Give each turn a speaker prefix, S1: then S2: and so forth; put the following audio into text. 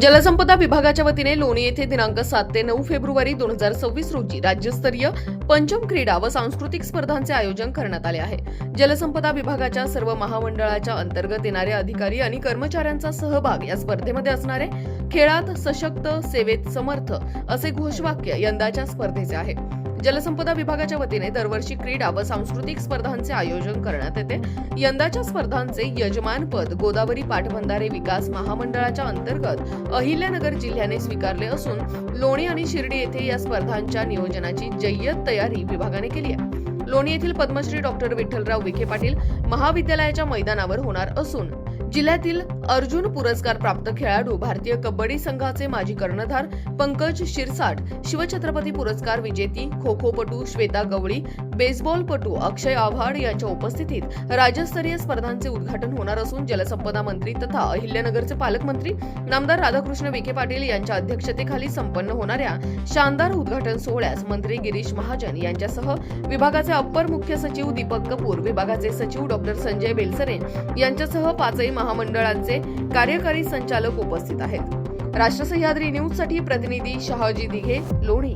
S1: जलसंपदा विभागाच्या वतीने लोणी येथे दिनांक सात ते नऊ फेब्रुवारी दोन हजार सव्वीस रोजी राज्यस्तरीय पंचम क्रीडा व सांस्कृतिक स्पर्धांचे आयोजन करण्यात आले आहे. जलसंपदा विभागाच्या सर्व महामंडळाच्या अंतर्गत येणारे अधिकारी आणि कर्मचाऱ्यांचा सहभाग या स्पर्धेमध्ये असणारे खेळात सशक्त सेवेत समर्थ असे घोषवाक्य यंदाच्या स्पर्धेचे आहे. जलसंपदा विभागाच्या वतीने दरवर्षी क्रीडा व सांस्कृतिक स्पर्धांचे आयोजन करण्यात येते. यंदाच्या स्पर्धांचे यजमानपद गोदावरी पाटबंधारे विकास महामंडळाच्या अंतर्गत अहिल्यानगर जिल्ह्याने स्वीकारले असून लोणी आणि शिर्डी येथे या स्पर्धांच्या नियोजनाची जय्यत तयारी विभागाने केली आहे. लोणी येथील पद्मश्री डॉक्टर विठ्ठलराव विखे पाटील महाविद्यालयाच्या मैदानावर होणार असून जिल्ह्यातील अर्जुन पुरस्कार प्राप्त खेळाडू भारतीय कबड्डी संघाचे माजी कर्णधार पंकज शिरसाट शिवछत्रपती पुरस्कार विजेती खो खोपटू श्वेता गवळी बेसबॉलपटू अक्षय आव्हाड यांच्या उपस्थितीत राज्यस्तरीय स्पर्धांचे उद्घाटन होणार असून जलसंपदा मंत्री तथा अहिल्यानगरचे पालकमंत्री नामदार राधाकृष्ण विखे पाटील यांच्या अध्यक्षतेखाली संपन्न होणाऱ्या शानदार उद्घाटन सोहळ्यास मंत्री गिरीश महाजन यांच्यासह विभागाचे अप्पर मुख्य सचिव दीपक कपूर विभागाचे सचिव डॉक्टर संजय बेलसरे यांच्यासह पाचही महामंडळांचे कार्यकारी संचालक उपस्थित आहेत. राष्ट्र सह्याद्री न्यूजसाठी प्रतिनिधी शहाजी दिघे लोणी.